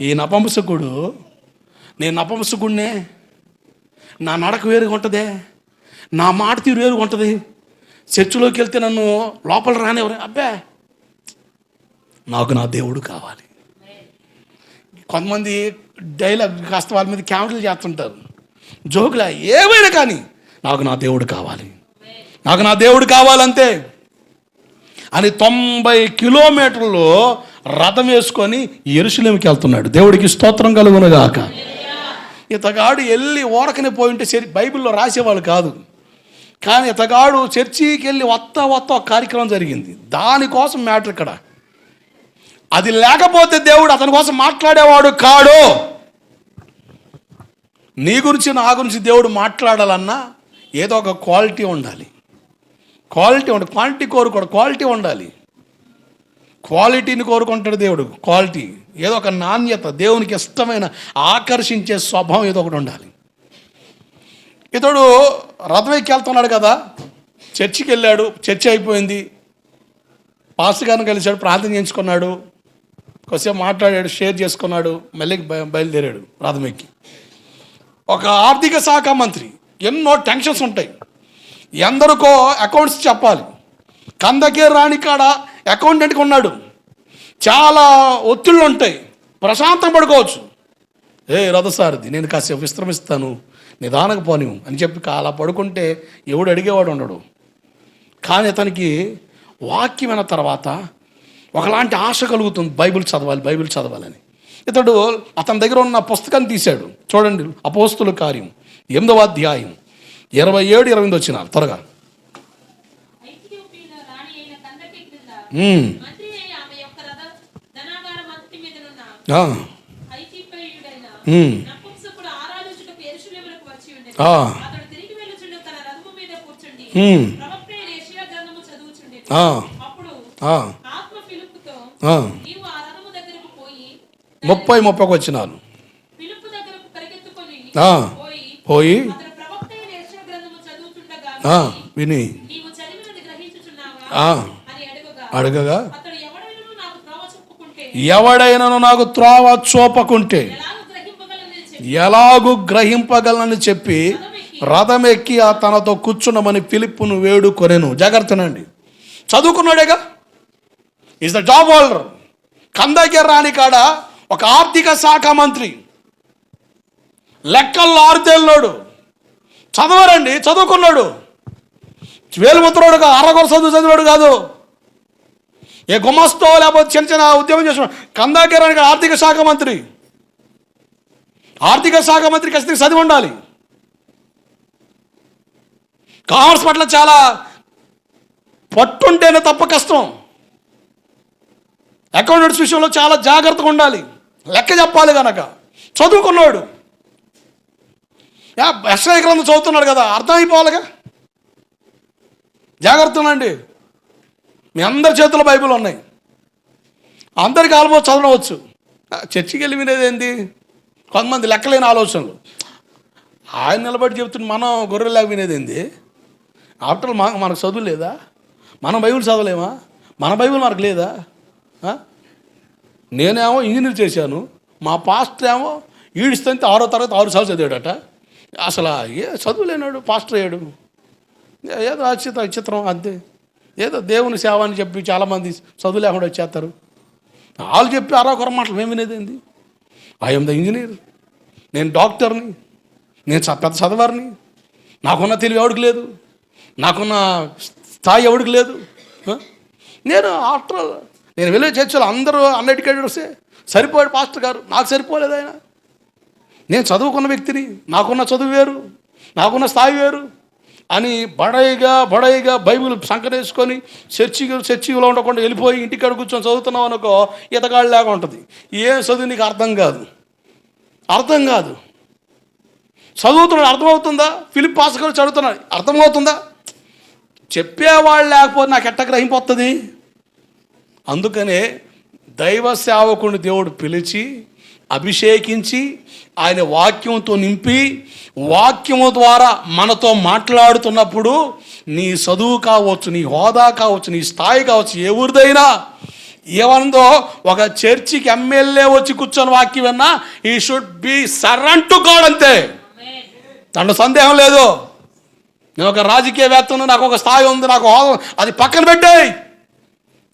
ఈ నపంసకుడు నేను నపంసకుడినే నా నడక వేరుగా ఉంటుంది నా మాట తీరు వేరుగా ఉంటుంది చర్చిలోకి వెళ్తే నన్ను లోపల రానివ్వరు. అబ్బే నాకు నా దేవుడు కావాలి. కొంతమంది డైలాగ్ కాస్త వాళ్ళ మీద క్యామెరాలు చేస్తుంటారు. జోకులా ఏమైనా కానీ నాకు నా దేవుడు కావాలి. నాకు నా దేవుడు కావాలంతే అని తొంభై కిలోమీటర్లు రథం వేసుకొని ఎరుసలేమికి వెళ్తున్నాడు. దేవుడికి స్తోత్రం కలుగునగాక. ఇతగాడు వెళ్ళి ఓరకనే పోయి ఉంటే సరి బైబిల్లో రాసేవాళ్ళు కాదు. కానీ ఇతగాడు చర్చికి వెళ్ళి వత్త వత్త కార్యక్రమం జరిగింది. దానికోసం మ్యాటర్ ఇక్కడ. అది లేకపోతే దేవుడు అతని కోసం మాట్లాడేవాడు కాడు. నీ గురించి నా గురించి దేవుడు మాట్లాడాలన్నా ఏదో ఒక క్వాలిటీ ఉండాలి. క్వాలిటీ ఉండాలి క్వాంటిటీ కోరుకోడు క్వాలిటీ ఉండాలి. క్వాలిటీని కోరుకుంటాడు దేవుడు. క్వాలిటీ. ఏదో ఒక నాణ్యత దేవునికి ఇష్టమైన ఆకర్షించే స్వభావం ఏదో ఒకటి ఉండాలి. ఇతడు రథం వెళ్తున్నాడు కదా. చర్చికి వెళ్ళాడు చర్చి అయిపోయింది. పాస్టర్ గారిని కలిశాడు ప్రార్థన చేయించుకున్నాడు. కొద్దిసేపు మాట్లాడాడు షేర్ చేసుకున్నాడు మళ్ళీ బయలుదేరాడు ప్రాథమిక్కి ఒక ఆర్థిక శాఖ మంత్రి. ఎన్నో టెన్షన్స్ ఉంటాయి. ఎందరికో అకౌంట్స్ చెప్పాలి. కందకే రాణి కాడ అకౌంటెంట్కి ఉన్నాడు. చాలా ఒత్తిళ్ళు ఉంటాయి. ప్రశాంతం పడుకోవచ్చు. ఏ రథసారథి నేను కాసేపు విశ్రమిస్తాను. నిదానకు పోనివు అని చెప్పి అలా పడుకుంటే ఎవడు అడిగేవాడు ఉండడు. కానీ అతనికి వాక్యమైన తర్వాత ఒకలాంటి ఆశ కలుగుతుంది. బైబిల్ చదవాలి బైబిల్ చదవాలని. ఇతడు అతని దగ్గర ఉన్న పుస్తకాన్ని తీశాడు. చూడండి అపోస్తుల కార్యం. ఎనిమిదవ అధ్యాయం. ఇరవై ఏడు ఇరవై ఎనిమిది వచ్చినారు త్వరగా. ముప్పై ముప్పైకి వచ్చినాను. పోయి విని అడగగా ఎవడైనా నాకు త్రోవ చెప్పుకుంటే? ఎవడైనను నాకు త్రోవ చూపకుంటే ఎలాగ గ్రహింపగలని చెప్పి. ఎలాగూ గ్రహింపగలనని చెప్పి రథం ఎక్కి ఆ తనతో కూర్చున్నామని ఫిలిప్పును వేడుకొనెను. జాగ్రత్తనండి చదువుకున్నాడేగా? ఈజ్ ద జాబ్ హోల్డర్ కందకే రాని కాడ ఒక ఆర్థిక శాఖ మంత్రి. లెక్కల్లో ఆరుతేళ్ళోడు చదవరండి చదువుకున్నాడు. వేలుముత్రుడు కాదు అరకొర చదువు చదివాడు కాదు. ఏ గుమస్తో లేకపోతే చిన్న చిన్న ఉద్యోగం చేస్తున్నాడు కందాకే రాని ఆర్థిక శాఖ మంత్రి. ఆర్థిక శాఖ మంత్రి ఖచ్చితంగా చదివి ఉండాలి. కామర్స్ పట్ల చాలా పట్టుంటేనే తప్ప కష్టం. అకౌంటెంట్స్ విషయంలో చాలా జాగ్రత్తగా ఉండాలి. లెక్క చెప్పాలి కనుక చదువుకున్నాడు. యా ఎస్ఐ గ్రంథం చదువుతున్నాడు కదా అర్థమైపోవాలిగా? జాగ్రత్తనండి మీ అందరి చేతుల్లో బైబిల్ ఉన్నాయి. అందరికి ఆల్మోస్ట్ చదవవచ్చు. చర్చికి వెళ్ళి వినేది కొంతమంది లెక్కలేని ఆలోచనలు. ఆయన నిలబడి చెప్తున్న మనం గొర్రెలాగా వినేది ఏంది? ఆఫ్టర్ మా మనకు చదువు లేదా? మనం బైబిల్ చదవలేమా? మన బైబిల్ మనకు లేదా? నేనేమో ఇంజనీర్ చేశాను. మా పాస్టర్ ఏమో ఈడిస్తే ఆరో తరగతి ఆరు సార్లు చదివాడట. అసలు ఏ చదువులేనాడు పాస్టర్ అయ్యాడు. ఏదో అచిత విచిత్రం అంతే. ఏదో దేవుని సేవ అని చెప్పి చాలామంది చదువు లేకుండా వచ్చేస్తారు. వాళ్ళు చెప్పి అరో మాటలు మేము వినేదేంది ఐఎమ్ ద ఇంజనీర్ నేను డాక్టర్ని. నేను పెద్ద చదవారిని. నాకున్న తెలివి ఎవడికి లేదు. నాకున్న స్థాయి ఎవడికి లేదు. నేను ఆఫ్టర్ ఆల్ నేను వెళ్ళే చర్చలు అందరూ అన్ఎడ్యుకేటెడ్సే సరిపోయాడు పాస్టర్ గారు. నాకు సరిపోలేదు ఆయన. నేను చదువుకున్న వ్యక్తిని. నాకున్న చదువు వేరు. నాకున్న స్థాయి వేరు. అని బడైగా బడైగా బైబిల్ సంకరేసుకొని చర్చికి చర్చిలో ఉండకుండా వెళ్ళిపోయి ఇంటికాడ కూర్చొని చదువుతున్నావు అనుకో ఈతగాళ్ళలాగా ఉంటుంది. ఏం చదువు నీకు అర్థం కాదు. అర్థం కాదు. చదువుతున్నాడు అర్థమవుతుందా? ఫిలిప్ పాస్ చదువుతున్నాడు. అర్థమవుతుందా? చెప్పేవాళ్ళు లేకపోతే నాకు ఎట్ట గ్రహింపొస్తుంది అందుకనే దైవ సేవకుని దేవుడు పిలిచి అభిషేకించి ఆయన వాక్యంతో నింపి వాక్యము ద్వారా మనతో మాట్లాడుతున్నప్పుడు నీ చదువు కావచ్చు నీ హోదా కావచ్చు నీ స్థాయి కావచ్చు ఏ ఊరిదైనా ఏమందో ఒక చర్చికి ఎమ్మెల్యే వచ్చి కూర్చొని వాక్యం విన్నా ఈ should be surrender to God అంతే. దాంట్లో సందేహం లేదు. నేను ఒక రాజకీయవేత్తను నాకు ఒక స్థాయి ఉంది నాకు హోదా అది పక్కన పెట్టేయి.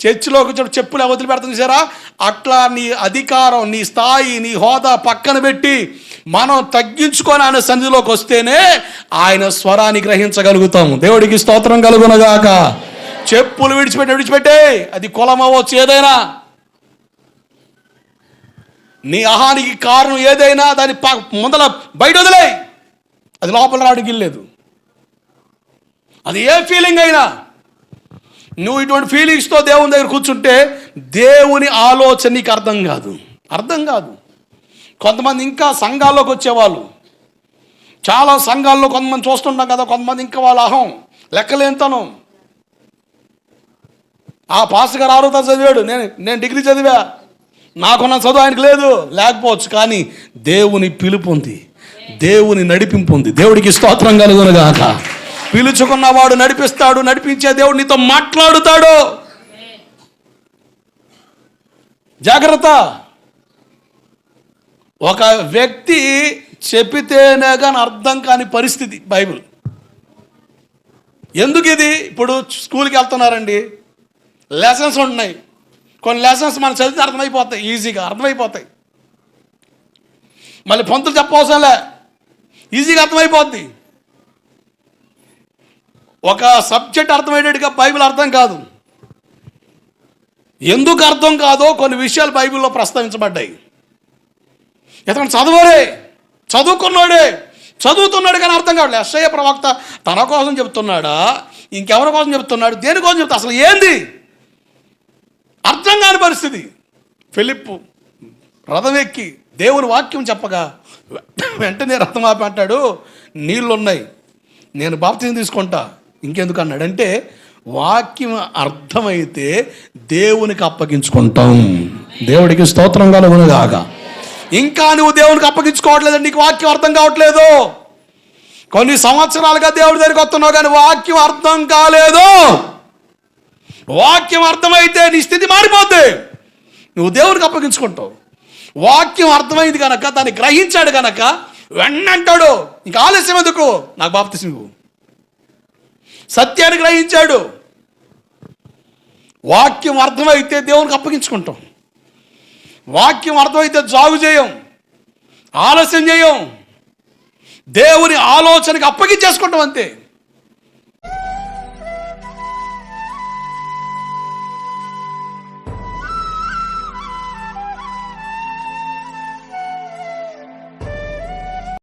చర్చిలో కూర్చొని చెప్పులు వదిలి పెడుతుంది సరా అట్లా నీ అధికారం నీ స్థాయి నీ హోదా పక్కన పెట్టి మనం తగ్గించుకొని ఆయన సన్నిధిలోకి వస్తేనే ఆయన స్వరాన్ని గ్రహించగలుగుతాము దేవుడికి స్తోత్రం కలుగునగాక. చెప్పులు విడిచిపెట్టి విడిచిపెట్టే. అది కులం అవ్వచ్చు ఏదైనా. నీ అహానికి కారణం ఏదైనా దాని ముందల బయట వదిలే అది లోపల రావడానికి లేదు అది ఏ ఫీలింగ్ అయినా నువ్వు ఇటువంటి ఫీలింగ్స్తో దేవుని దగ్గర కూర్చుంటే దేవుని ఆలోచన నీకు అర్థం కాదు. అర్థం కాదు. కొంతమంది ఇంకా సంఘాల్లోకి వచ్చేవాళ్ళు. చాలా సంఘాల్లో కొంతమంది చూస్తుంటాం కదా కొంతమంది ఇంకా వాళ్ళ అహం లెక్కలేంతనం ఆ పాస్ గారు ఆరో తరగతి చదివాడు. నేను నేను డిగ్రీ చదివా. నాకున్న చదువు ఆయనకు లేదు. లేకపోవచ్చు కానీ దేవుని పిలుపు ఉంది. దేవుని నడిపింపు ఉంది. దేవుడికి స్తోత్రం కలుగునుగాక. పిలుచుకున్నవాడు నడిపిస్తాడు నడిపించే దేవుడు నీతో మాట్లాడుతాడు. జాగ్రత్త. ఒక వ్యక్తి చెప్పితేనే కానీ అర్థం కాని పరిస్థితి బైబిల్. ఎందుకు ఇది? ఇప్పుడు స్కూల్కి వెళ్తున్నారండి. లెసన్స్ ఉంటున్నాయి. కొన్ని లెసన్స్ మనం చదివితే అర్థమైపోతాయి ఈజీగా అర్థమైపోతాయి. మళ్ళీ పంతులు చెప్పవసరంలే. ఈజీగా అర్థమైపోద్ది. ఒక సబ్జెక్ట్ అర్థమయ్యేట్టుగా బైబిల్ అర్థం కాదు. ఎందుకు అర్థం కాదో కొన్ని విషయాలు బైబిల్లో ప్రస్తావించబడ్డాయి. ఇతను చదువురే చదువుకున్నాడే చదువుతున్నాడు కానీ అర్థం కావట్లేదు. అక్షయ ప్రవక్త తన కోసం చెబుతున్నాడా ఇంకెవరి కోసం చెబుతున్నాడు దేనికోసం చెప్తా అసలు ఏంది? అర్థం కాని పరిస్థితి. ఫిలిప్పు రథం ఎక్కి దేవుని వాక్యం చెప్పగా వెంటనే రథం ఆపి అంటాడు నీళ్ళున్నాయి నేను బాప్తిని తీసుకుంటా. ఇంకెందుకు అన్నాడంటే వాక్యం అర్థమైతే దేవునికి అప్పగించుకుంటాం. దేవుడికి స్తోత్రం కలుగునుగాక. ఇంకా నువ్వు దేవునికి అప్పగించుకోవట్లేదు నీకు వాక్యం అర్థం కావట్లేదు. కొన్ని సంవత్సరాలుగా దేవుడి దగ్గరికి వస్తున్నావు కానీ వాక్యం అర్థం కాలేదు. వాక్యం అర్థమైతే నీ స్థితి మారిపోద్ది. నువ్వు దేవునికి అప్పగించుకుంటావు. వాక్యం అర్థమైంది కనుక దాన్ని గ్రహించాడు కనుక వెన్నంటాడు. ఇంకా ఆలస్యం ఎందుకు? నాకు బాప్తిసింగు సత్యాన్ని గ్రహించాడు. వాక్యం అర్థమైతే దేవునికి అప్పగించుకుంటాం. వాక్యం అర్థమైతే జాగు చేయం. ఆలస్యం చేయం. దేవుని ఆలోచనకి అప్పగించేసుకుంటాం అంతే.